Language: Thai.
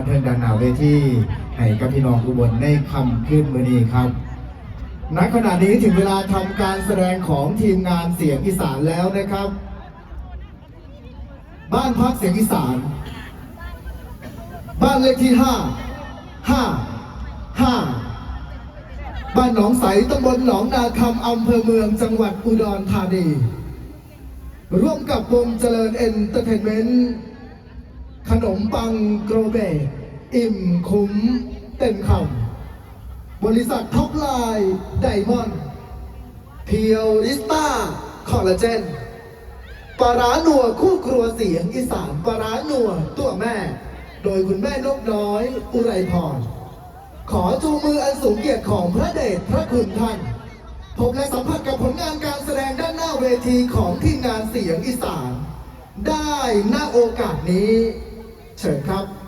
บันเทิงดันหนาวเวทีให้กับพี่น้องอุบลในคำขึ้นมือนี้ครับณขณะนี้ถึงเวลาทำการแสดงของทีมงานเสียงอีสานแล้วนะครับ บ้านพักเสียงอีสาน บ้านเลขที่ห้าห้าห้าบ้านหนองใสตำบลหนองนาคำอำเภอเมืองจังหวัดอุดรธานี ร่วมกับวงเจริญเอนเตอร์เทนเมนต์ ขนมปังโกรเบตอิ่มคุ้มเต็มคำบริษัทท็อปไลน์ไดมอนด์เพียวริสต้าคอลลาเจนปลาร้าหนัวคู่ครัวเสียงอีสานปลาร้าหนัวตัวแม่ โดยคุณแม่นกน้อย อุไรพร ขอจูมืออันสูงเกียรติของพระเดชพระคุณท่านพบและสัมผัสกับผลงานการแสดงด้านหน้าเวทีของทีมงานเสียงอีสาน ได้ณโอกาสนี้ เชิญครับ